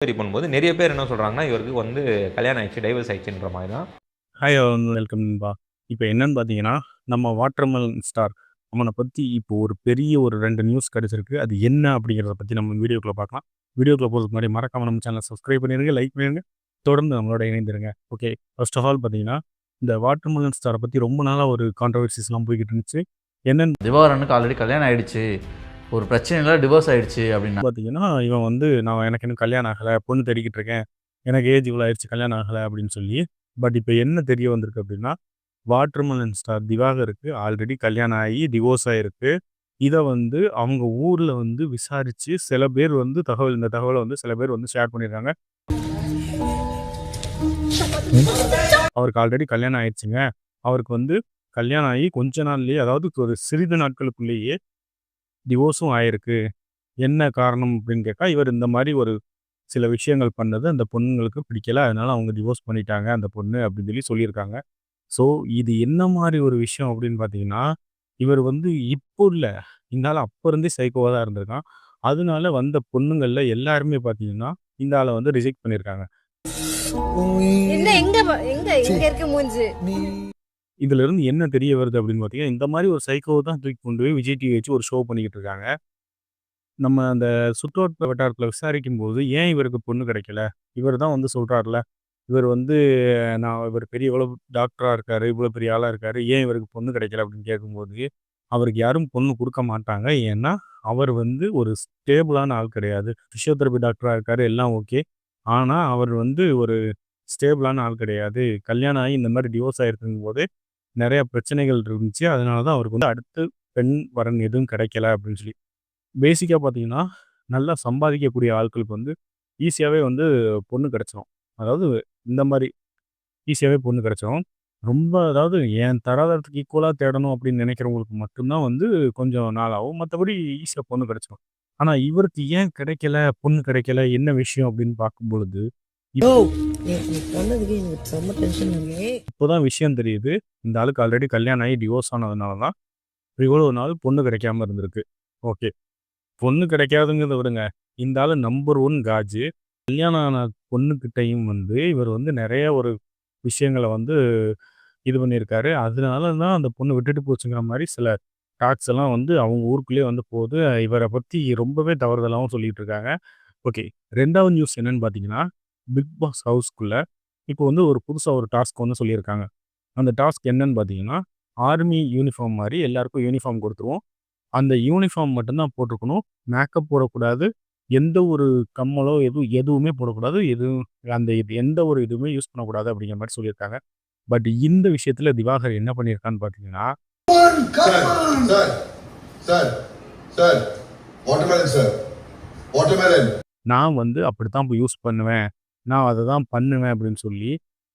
Enquiry பண்ணும்போது நிறைய பேர் என்ன சொல்கிறாங்கன்னா இவருக்கு வந்து கல்யாணம் ஆயிடுச்சு டைவர்ஸ் ஆயிடுச்சுன்ற மாதிரி தான். ஹாய் வெல்கம் நண்பா இப்போ என்னன்னு பார்த்தீங்கன்னா நம்ம வாட்டர்மெலன் ஸ்டார் அவனை பற்றி இப்போ ஒரு பெரிய ஒரு ரெண்டு நியூஸ் கிடச்சிருக்கு. அது என்ன அப்படிங்கிறத பற்றி நம்ம வீடியோக்குள்ளே பார்க்கலாம். வீடியோக்குள்ளே போகிறதுக்கு முன்னாடி மறக்காம நம்ம சேனலை சப்ஸ்கிரைப் பண்ணிடுங்க லைக் பண்ணிடுங்க தொடர்ந்து நம்மளோட இணைந்திருங்க. ஓகே ஃபர்ஸ்ட் ஆஃப் ஆல் பார்த்தீங்கன்னா இந்த வாட்டர்மெலன் ஸ்டாரை பற்றி ரொம்ப நாளாக ஒரு கான்ட்ரவர்சிஸ்லாம் போய்கிட்டு இருந்துச்சு. என்னன்னு திவாகரனுக்கு ஆல்ரெடி கல்யாணம் ஆயிடுச்சு. ஒரு பிரச்சனையில டிவோர்ஸ் ஆயிடுச்சு அப்படின்னா? பார்த்தீங்கன்னா இவன் வந்து நான் எனக்கு இன்னும் கல்யாணம் ஆகலை பொண்ணு தேடிக்கிட்டு இருக்கேன் எனக்கு ஏஜ் இவ்வளோ ஆயிடுச்சு கல்யாணம் ஆகலை அப்படின்னு சொல்லி பட் இப்போ என்ன தெரிய வந்திருக்கு அப்படின்னா வாட்டர்மெலன் ஸ்டார் திவாகருக்கு ஆல்ரெடி கல்யாணம் ஆகி டிவோர்ஸ் ஆகிருக்கு இதை வந்து அவங்க ஊரில் வந்து விசாரித்து சில பேர் வந்து தகவல் இந்த தகவலை வந்து சில பேர் வந்து ஷேர் பண்ணியிருக்காங்க அவருக்கு ஆல்ரெடி கல்யாணம் ஆயிடுச்சுங்க. அவருக்கு வந்து கல்யாணம் ஆகி கொஞ்ச நாள்லேயே அதாவது ஒரு சிறிது நாட்களுக்குள்ளேயே டிவோர்ஸும் ஆயிருக்கு. என்ன காரணம் அப்படின்னு கேட்டா இவர் இந்த மாதிரி ஒரு சில விஷயங்கள் பண்ணது அந்த பொண்ணுங்களுக்கு பிடிக்கல. அதனால அவங்க டிவோர்ஸ் பண்ணிட்டாங்க அந்த பொண்ணு அப்படின்னு சொல்லி சொல்லியிருக்காங்க. ஸோ இது என்ன மாதிரி ஒரு விஷயம் அப்படின்னு பார்த்தீங்கன்னா இவர் வந்து இப்போ இல்லை. இந்த ஆள் அப்போ இருந்தே சைக்கோவாக தான் இருந்திருக்கான். அதனால வந்த பொண்ணுங்கள்ல எல்லாருமே பார்த்தீங்கன்னா இந்த ஆளை வந்து ரிஜெக்ட் பண்ணியிருக்காங்க. என்ன எங்க எங்க எங்க இருக்கு மூஞ்சு? இதுல இருந்து என்ன தெரிய வருது அப்படின்னு பார்த்தீங்கன்னா இந்த மாதிரி ஒரு சைக்கோவை தான் தூக்கி கொண்டு போய் விஜய் டிவி வச்சு ஒரு ஷோ பண்ணிக்கிட்டு இருக்காங்க. நம்ம அந்த சுற்றோட்ட வட்டாரத்தில் விசாரிக்கும் போது ஏன் இவருக்கு பொண்ணு கிடைக்கல? இவர் தான் வந்து சொல்கிறார்ல இவர் வந்து நான் இவர் பெரிய இவ்வளோ டாக்டராக இருக்காரு இவ்வளோ பெரிய ஆளாக இருக்காரு ஏன் இவருக்கு பொண்ணு கிடைக்கல அப்படின்னு கேட்கும்போது அவருக்கு யாரும் பொண்ணு கொடுக்க மாட்டாங்க. ஏன்னா அவர் வந்து ஒரு ஸ்டேபிளான ஆள் கிடையாது. ஃபிசியோதெரபி டாக்டராக இருக்காரு எல்லாம் ஓகே ஆனால் அவர் வந்து ஒரு ஸ்டேபிளான ஆள் கிடையாது. கல்யாணம் ஆகி இந்த மாதிரி டிவோர்ஸ் ஆகிருக்கும் போது நிறைய பிரச்சனைகள் இருந்துச்சு. அதனால தான் அவருக்கு வந்து அடுத்து பெண் வரன் எதுவும் கிடைக்கல அப்படின்னு சொல்லி. பேசிக்காக பார்த்தீங்கன்னா நல்லா சம்பாதிக்கக்கூடிய ஆட்களுக்கு வந்து ஈஸியாகவே வந்து பொண்ணு கிடச்சிரும். அதாவது இந்த மாதிரி ஈஸியாகவே பொண்ணு கிடச்சிரும். ரொம்ப அதாவது என் தராதரத்துக்கு ஈக்குவலாக தேடணும் அப்படின்னு நினைக்கிறவங்களுக்கு மட்டும்தான் வந்து கொஞ்சம் நாள் ஆகும் மற்றபடி ஈஸியாக பொண்ணு கிடச்சிரும். ஆனால் இவருக்கு ஏன் கிடைக்கல பொண்ணு கிடைக்கல என்ன விஷயம் அப்படின்னு பார்க்கும் பொழுது இப்போதான் விஷயம் தெரியுது. இந்த ஆளுக்கு ஆல்ரெடி கல்யாணம் ஆகி டிவோர்ஸ் ஆனதுனால தான் இவ்வளோ நாள் பொண்ணு கிடைக்காம இருந்திருக்கு. ஓகே பொண்ணு கிடைக்காதுங்கிறத விடுங்க. இந்த ஆள் நம்பர் ஒன் காஜு. கல்யாணம் ஆன பொண்ணுக்கிட்டையும் வந்து இவர் வந்து நிறைய ஒரு விஷயங்களை வந்து இது பண்ணியிருக்காரு. அதனால தான் அந்த பொண்ணு விட்டுட்டு போச்சுங்கிற மாதிரி சில டாக்ஸ் எல்லாம் வந்து அவங்க ஊருக்குள்ளேயே வந்து போகுது இவரை பற்றி ரொம்பவே தவறுதலாகவும் சொல்லிட்டு இருக்காங்க. ஓகே ரெண்டாவது நியூஸ் என்னன்னு பார்த்தீங்கன்னா பிக் பாஸ் ஹவுஸ்க்குள்ள இப்போ வந்து ஒரு புதுசாக ஒரு டாஸ்க் வந்து சொல்லியிருக்காங்க. அந்த டாஸ்க் என்னன்னு பார்த்தீங்கன்னா ஆர்மி யூனிஃபார்ம் மாதிரி எல்லாருக்கும் யூனிஃபார்ம் கொடுத்துருவோம். அந்த யூனிஃபார்ம் மட்டும்தான் போட்டிருக்கணும். மேக்கப் போடக்கூடாது. எந்த ஒரு கம்மலோ எதுவும் எதுவுமே போடக்கூடாது. எதுவும் அந்த இது எந்த ஒரு இதுவுமே யூஸ் பண்ணக்கூடாது அப்படிங்கிற மாதிரி சொல்லியிருக்காங்க. பட் இந்த விஷயத்தில் திவாகர் என்ன பண்ணியிருக்கான்னு பார்த்தீங்கன்னா sir sir sir sir watermelon sir. Watermelon நான் வந்து அப்படித்தான் யூஸ் பண்ணுவேன். நான் அதை தான் பண்ணுவேன் அப்படின்னு சொல்லி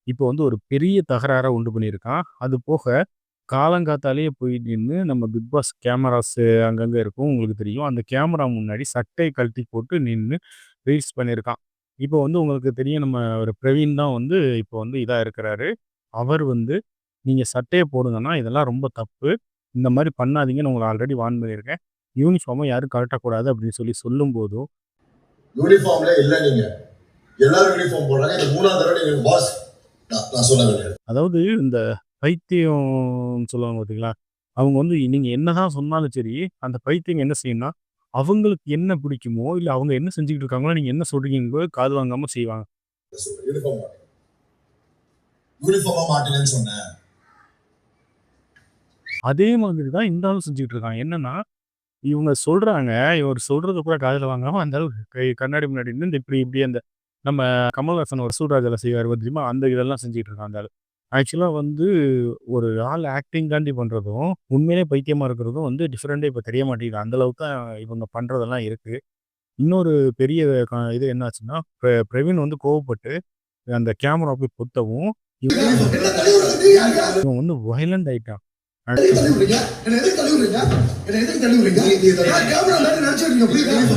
இப்போ வந்து ஒரு பெரிய தகராறை உண்டு பண்ணியிருக்கான். அது போக காலங்காத்தாலேயே போய் நின்று நம்ம பிக் பாஸ் கேமராஸ் அங்கங்கே இருக்கும் உங்களுக்கு தெரியும். அந்த கேமரா முன்னாடி சட்டை கழட்டி போட்டு நின்று ரீல்ஸ் பண்ணியிருக்கான். இப்போ வந்து உங்களுக்கு தெரியும் நம்ம ஒரு பிரவீன் தான் வந்து இப்போ வந்து இதாக இருக்கிறாரு. அவர் வந்து நீங்கள் சட்டையை போடுங்கன்னா இதெல்லாம் ரொம்ப தப்பு. இந்த மாதிரி பண்ணாதீங்கன்னு உங்களை ஆல்ரெடி வார்ன் பண்ணியிருக்கேன். யூனிஃபார்மை யாரும் கழட்டக்கூடாது அப்படின்னு சொல்லி சொல்லும்போதும் யூனிஃபார்ம்ல இல்லை நீங்கள் எல்லாரும் யூனிஃபார்ம் போடுறாங்க. இந்த மூணாவது தடவை நீங்க பாஸ் நான் சொல்ல வேண்டியது அதாவது இந்த பைத்தியம் சொல்லுவாங்க பார்த்தீங்களா அவங்க வந்து நீங்கள் என்னதான் சொன்னாலும் சரி அந்த பைத்தியம் என்ன செய்யணும்னா அவங்களுக்கு என்ன பிடிக்குமோ இல்லை அவங்க என்ன செஞ்சுக்கிட்டு இருக்காங்களோ நீங்கள் என்ன சொல்றீங்களோ காது வாங்காம செய்வாங்க. யூனிஃபார்ம் மாட்டேன் யூனிஃபார்மா மாட்டேன்னு சொன்னேன். அதே மாதிரி தான் இந்த ஆளும் செஞ்சுக்கிட்டு இருக்காங்க. என்னன்னா இவங்க சொல்றாங்க இவர் சொல்றது கூட காதில் வாங்காம அந்த அளவுக்கு கண்ணாடி முன்னாடி இந்த இப்படி இப்படி அந்த நம்ம கமல்ஹாசன் ஒரு சூராஜில் செய்வார் தெரியுமா அந்த இதெல்லாம் செஞ்சுட்டு இருக்காங்க அந்த ஆக்சுவலாக வந்து ஒரு ஆள் ஆக்டிங் தாண்டி பண்ணுறதும் உண்மையிலே பைத்தியமாக இருக்கிறதும் வந்து டிஃப்ரெண்ட்டே இப்போ தெரிய மாட்டேங்குது. அந்த அளவுக்கு தான் இவங்க பண்ணுறதெல்லாம் இருக்குது இன்னொரு பெரிய இது என்னாச்சுன்னா பிர- பிரவீன் வந்து கோவப்பட்டு அந்த கேமரா போய் பொத்தவும் இவன் இவன் வந்து வயலண்ட் ஆயிட்டான்.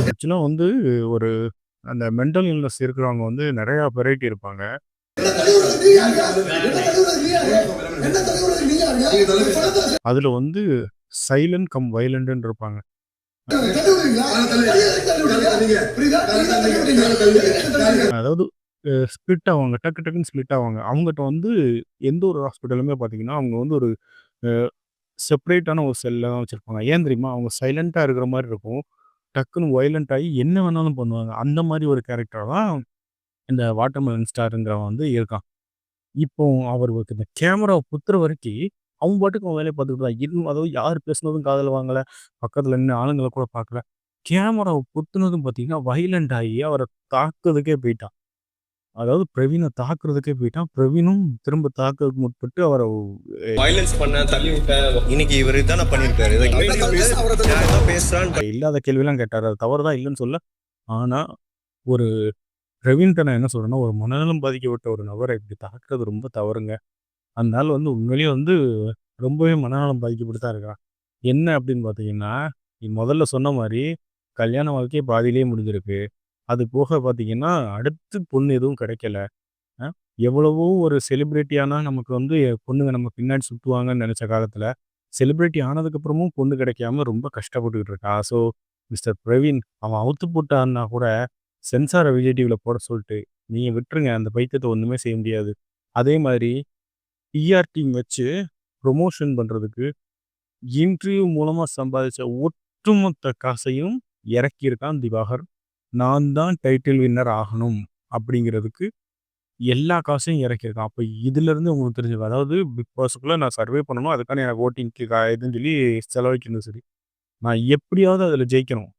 ஆக்சுவலாக வந்து ஒரு அந்த மென்டல் இல்னஸ் இருக்கிறவங்க வந்து நிறையா வெரைட்டி இருப்பாங்க. அதில் வந்து சைலண்ட் கம் வைலண்ட்னு இருப்பாங்க. அதாவது ஸ்பிளிட் ஆவாங்க டக்கு டக்குன்னு ஸ்ப்ளிட் ஆவாங்க. அவங்ககிட்ட வந்து எந்த ஒரு ஹாஸ்பிட்டலுமே பார்த்தீங்கன்னா அவங்க வந்து ஒரு செப்பரேட்டான ஒரு செல்லில் தான் வச்சுருப்பாங்க. ஏன் தெரியுமா? அவங்க சைலண்ட்டாக இருக்கிற மாதிரி இருக்கும். டக்குன்னு வயலண்ட் ஆகி என்ன வேணாலும் பண்ணுவாங்க. அந்த மாதிரி ஒரு கேரக்டர் தான் இந்த வாட்டர்மெலன் ஸ்டாருங்கிறவன் வந்து இருக்கான். இப்போ அவருக்கு இந்த கேமராவை புத்துற வரைக்கும் அவன் பாட்டுக்கு அவன் வேலையை பார்த்துட்டு தான் இன்னும் அதாவது யார் பேசுனதும் காதில் வாங்கலை. பக்கத்தில் நின்று ஆளுங்களை கூட பார்க்கல. கேமராவை புத்துனதும் பார்த்தீங்கன்னா வைலண்ட் ஆகி அவரை தாக்குறதுக்கே போயிட்டான். அதாவது பிரவீனை தாக்குறதுக்கே போயிட்டான். பிரவீனும் திரும்ப தாக்குறதுக்கு முற்பட்டு அவரை வயலன்ஸ் பண்ண தள்ளி விட்ட இன்னைக்கு இவர் தானே பேசுறான்னு இல்லாத கேள்வியெல்லாம் கேட்டார். அது தவறு தான் இல்லைன்னு சொல்ல. ஆனால் ஒரு பிரவீன்கிட்ட நான் என்ன சொல்கிறேன்னா ஒரு மனநலம் பாதிக்கப்பட்ட ஒரு நபரை இப்படி தாக்குறது ரொம்ப தவறுங்க. நாள் வந்து உண்மையிலேயே வந்து ரொம்பவே மனநலம் பாதிக்கப்பட்டு தான் இருக்கிறான் என்ன அப்படின்னு பார்த்தீங்கன்னா நீ முதல்ல சொன்ன மாதிரி கல்யாண வாழ்க்கையே பாதியிலேயே முடிஞ்சிருக்கு. அது போக பார்த்தீங்கன்னா அடுத்து பொண்ணு எதுவும் கிடைக்கல. எவ்வளவோ ஒரு செலிப்ரிட்டியானா நமக்கு வந்து பொண்ணுங்க நம்ம பின்னாடி சுற்றுவாங்கன்னு நினச்ச காலத்தில் செலிப்ரிட்டி ஆனதுக்கப்புறமும் பொண்ணு கிடைக்காம ரொம்ப கஷ்டப்பட்டுக்கிட்டு இருக்கா. ஸோ மிஸ்டர் பிரவீன் அவன் அவுத்து போட்டான்னா கூட சென்சாரை விஜய் டிவியில் போட சொல்லிட்டு நீங்கள் விட்டுருங்க அந்த பைத்தியத்தை ஒன்றுமே செய்ய முடியாது. அதே மாதிரி பிஆர் டீம் வச்சு ப்ரொமோஷன் பண்ணுறதுக்கு இன்டர்வியூ மூலமாக சம்பாதிச்ச ஒட்டுமொத்த காசையும் இறக்கியிருக்கான் திவாகர். நான் தான் டைட்டில் வின்னர் ஆகணும் அப்படிங்கிறதுக்கு எல்லா காசையும் இறக்கியிருக்கேன். அப்போ இதுலேருந்து உங்களுக்கு தெரிஞ்சது அதாவது பிக் பாஸுக்குள்ளே நான் சர்வே பண்ணணும். அதுக்கான எனக்கு ஓட்டிங்க்கு இதுன்னு சொல்லி செலவழிக்கணும் சரி. நான் எப்படியாவது அதில் ஜெயிக்கணும்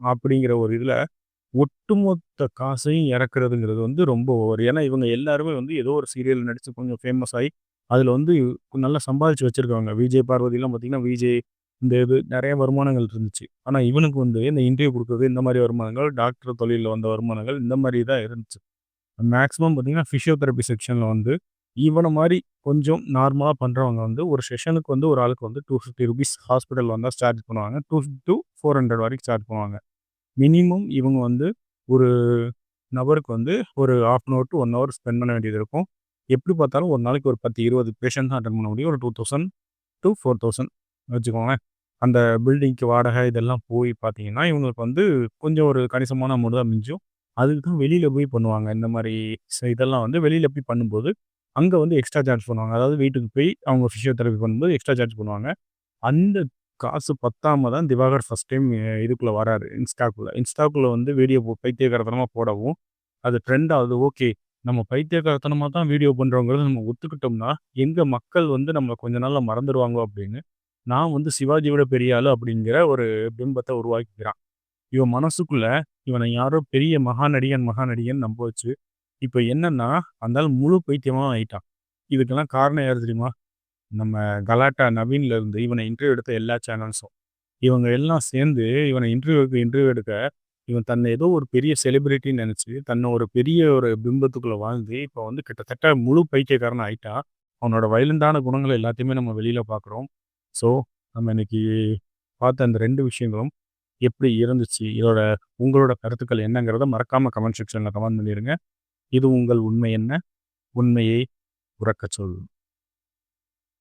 அப்படிங்கிற ஒரு இதில் ஒட்டுமொத்த காசையும் இறக்குறதுங்கிறது வந்து ரொம்ப ஓவர் ஏன்னா இவங்க எல்லாருமே வந்து ஏதோ ஒரு சீரியல் நடித்து கொஞ்சம் ஃபேமஸ் ஆகி அதில் வந்து நல்லா சம்பாதிச்சு வச்சுருக்காங்க. விஜய் பார்வதிலாம் பார்த்திங்கன்னா விஜய் இந்த இது நிறைய வருமானங்கள் இருந்துச்சு. ஆனால் இவனுக்கு வந்து இந்த இன்டர்வியூ கொடுக்குறது இந்த மாதிரி வருமானங்கள் டாக்டர் தொழிலில் வந்த வருமானங்கள் இந்த மாதிரி தான் இருந்துச்சு. மேக்ஸிமம் பார்த்தீங்கன்னா ஃபிசியோதெரப்பி செக்ஷனில் வந்து இவனை மாதிரி கொஞ்சம் நார்மலாக பண்ணுறவங்க வந்து ஒரு செஷனுக்கு வந்து ஒரு ஆளுக்கு வந்து டூ ஃபிஃப்டி ருபீஸ் ஹாஸ்பிட்டல் வந்தால் சார்ஜ் பண்ணுவாங்க. டூ டூ ஃபோர் ஹண்ட்ரட் வரைக்கும் சார்ஜ் பண்ணுவாங்க. மினிமம் இவங்க வந்து ஒரு நபருக்கு வந்து ஒரு half an hour to one hour spend பண்ண வேண்டியது இருக்கும். எப்படி பார்த்தாலும் ஒரு நாளைக்கு ஒரு பத்து இருபது பேஷண்ட் தான் அட்டன் பண்ண முடியும். ஒரு two thousand to four thousand வச்சுக்கோங்களேன். அந்த பில்டிங்க்கு வாடகை இதெல்லாம் போய் பார்த்தீங்கன்னா இவங்களுக்கு வந்து கொஞ்சம் ஒரு கணிசமான அமௌண்ட் தான் மிஞ்சும். அதுக்கு தான் வெளியில் போய் பண்ணுவாங்க. இந்த மாதிரி ச- இதெல்லாம் வந்து வெளியில் போய் பண்ணும்போது அங்கே வந்து எக்ஸ்ட்ரா சார்ஜ் பண்ணுவாங்க. அதாவது வீட்டுக்கு போய் அவங்க ஃபிசியோதெரப்பி பண்ணும்போது எக்ஸ்ட்ரா சார்ஜ் பண்ணுவாங்க. அந்த காசு பத்தாம தான் திவாகர் ஃபர்ஸ்ட் டைம் இதுக்குள்ளே வராரு. இன்ஸ்டாக்குள்ளே. இன்ஸ்டாக்குள்ளே வந்து வீடியோ போ பைத்தியகாரத்தனமாக போடவும் அது ட்ரெண்ட் ஆகுது. ஓகே நம்ம பைத்தியகாரத்தனமாக தான் வீடியோ பண்ணுறோங்கிறத நம்ம ஒத்துக்கிட்டோம்னா எங்கள் மக்கள் வந்து நம்மளை கொஞ்ச நாளில் மறந்துடுவாங்க அப்படின்னு நான் வந்து சிவாஜியோட பெரிய ஆளு அப்படிங்கிற ஒரு பிம்பத்தை உருவாக்கிக்கிறான். இவன் மனசுக்குள்ள இவனை யாரோ பெரிய மகாநடிகன் மகாநடிகன் நம்ப வச்சு இப்போ என்னன்னா அந்த முழு பைத்தியமாக ஆயிட்டான். இதுக்கெல்லாம் காரணம் யார் தெரியுமா? நம்ம கலாட்டா நவீன்ல இருந்து இவனை இன்டர்வியூ எடுத்த எல்லா சேனல்ஸும் இவங்க எல்லாம் சேர்ந்து இவனை இன்டர்வியூக்கு இன்டர்வியூ எடுக்க இவன் தன்னை ஏதோ ஒரு பெரிய செலிபிரிட்டின்னு நினச்சி தன்னை ஒரு பெரிய ஒரு பிம்பத்துக்குள்ளே வாழ்ந்து இப்போ வந்து கிட்டத்தட்ட முழு பைத்தியக்காரன் ஆயிட்டான் அவனோட வயலண்டான குணங்கள் எல்லாத்தையுமே நம்ம வெளியில் பார்க்குறோம் ஸோ நம்ம இன்னைக்கு பார்த்த அந்த ரெண்டு விஷயங்களும் எப்படி இருந்துச்சு? இதோட உங்களோட கருத்துக்கள் என்னங்கிறத மறக்காமல் கமெண்ட் செக்ஷனில் கமெண்ட் பண்ணிடுங்க இது உங்கள் உண்மை என்ன? உண்மையை உறக்கச் சொல்லும்